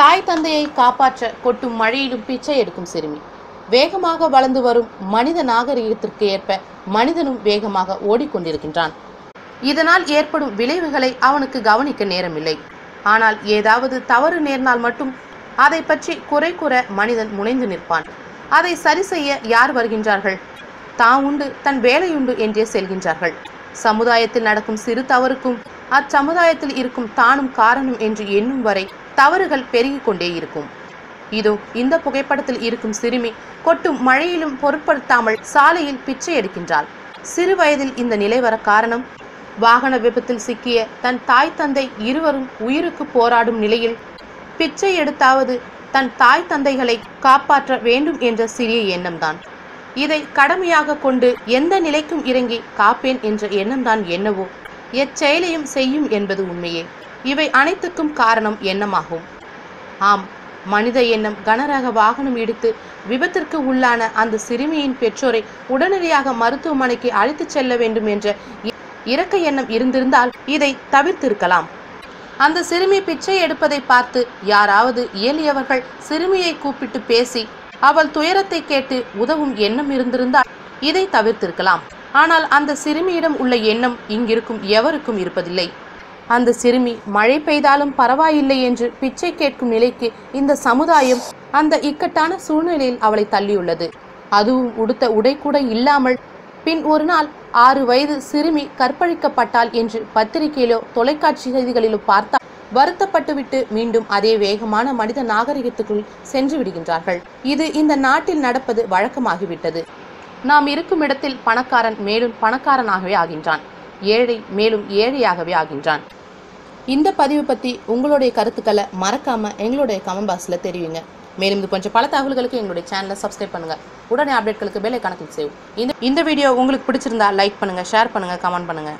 தாய் தந்தையை காப்பாற்ற கொட்டும் மழையிலும் பிச்சை எடுக்கும் சிறுமி. வேகமாக வளர்ந்து வரும் மனித நாகரிகத்திற்கு ஏற்ப மனிதனும் வேகமாக ஓடிக்கொண்டிருக்கின்றான். இதனால் ஏற்படும் விளைவுகளை அவனுக்கு கவனிக்க நேரமில்லை. ஆனால் ஏதாவது தவறு நேர்ந்தால் மட்டும் அதை பற்றி குறை கூற மனிதன் முனைந்து நிற்பான். அதை சரி செய்ய யார் வருகின்றார்கள்? தான் உண்டு தன் வேலையுண்டு என்றே செல்கின்றார்கள். சமுதாயத்தில் நடக்கும் சிறு தவறுக்கும் அச்சமுதாயத்தில் இருக்கும் தானும் காரணம் என்று எண்ணும் வரை தவறுகள் பெருகிக் கொண்டே இருக்கும். இதோ இந்த புகைப்படத்தில் இருக்கும் சிறுமி கொட்டும் மழையிலும் பொருட்படுத்தாமல் சாலையில் பிச்சை எடுக்கின்றாள். சிறு வயதில் இந்த நிலை வர காரணம் வாகன விபத்தில் சிக்கிய தன் தாய் தந்தை இருவரும் உயிருக்கு போராடும் நிலையில் பிச்சை எடுத்தாவது தன் தாய் தந்தைகளை காப்பாற்ற வேண்டும் என்ற சிறிய எண்ணம்தான். இதை கடமையாக கொண்டு எந்த நிலைக்கும் இறங்கி காப்பேன் என்ற எண்ணம்தான் என்னவோ எச்செயலையும் செய்யும் என்பது உண்மையே. இவை அனைத்துக்கும் காரணம் எண்ணமாகும் ஆம் மனித எண்ணம் கனரக வாகனம் இடித்து விபத்திற்கு உள்ளான அந்த சிறுமியின் பெற்றோரை உடனடியாக மருத்துவமனைக்கு அழைத்துச் செல்ல வேண்டும் என்ற இ- இரக்க எண்ணம் இருந்திருந்தால் இதை தவிர்த்திருக்கலாம். அந்த சிறுமி பிச்சை எடுப்பதை பார்த்து யாராவது இயலியவர்கள் சிறுமியை கூப்பிட்டு பேசி அவள் துயரத்தை கேட்டு உதவும் எண்ணம் இருந்திருந்தால் இதை தவிர்த்திருக்கலாம். ஆனால் அந்த சிறுமியிடம் உள்ள எண்ணம் இங்கிருக்கும் எவருக்கும் இருப்பதில்லை. அந்த சிறுமி மழை பெய்தாலும் பரவாயில்லை என்று பிச்சை கேட்கும் நிலைக்கு இந்த சமுதாயம் அந்த இக்கட்டான சூழ்நிலையில் அவளை தள்ளியுள்ளது. அதுவும் உடுத்த உடை கூட இல்லாமல் பின் ஒரு நாள் ஆறு வயது சிறுமி கற்பழிக்கப்பட்டாள் என்று பத்திரிகையிலோ தொலைக்காட்சி செய்திகளிலோ பார்த்தால் வருத்தப்பட்டுவிட்டு மீண்டும் அதே வேகமான மனித நாகரிகத்துக்குள் சென்று விடுகின்றார்கள். இது இந்த நாட்டில் நடப்பது வழக்கமாகிவிட்டது. நாம் இருக்கும் இடத்தில் பணக்காரன் மேலும் பணக்காரனாகவே ஆகின்றான். ஏழை மேலும் ஏழையாகவே ஆகின்றான். இந்த பதிவு பற்றி உங்களுடைய கருத்துக்களை மறக்காமல் எங்களுடைய கமெண்ட் பாக்ஸில் தெரிவிங்க. மேலும் இது கொஞ்சம் பல தகவல்களுக்கு எங்களுடைய சேனலை சப்ஸ்கிரைப் பண்ணுங்க. உடனே அப்டேட்களுக்கு பெல் ஐக்கான கிளிக் இந்த இந்த வீடியோ உங்களுக்கு பிடிச்சிருந்தா லைக் பண்ணுங்கள் ஷேர் பண்ணுங்கள் கமெண்ட் பண்ணுங்கள்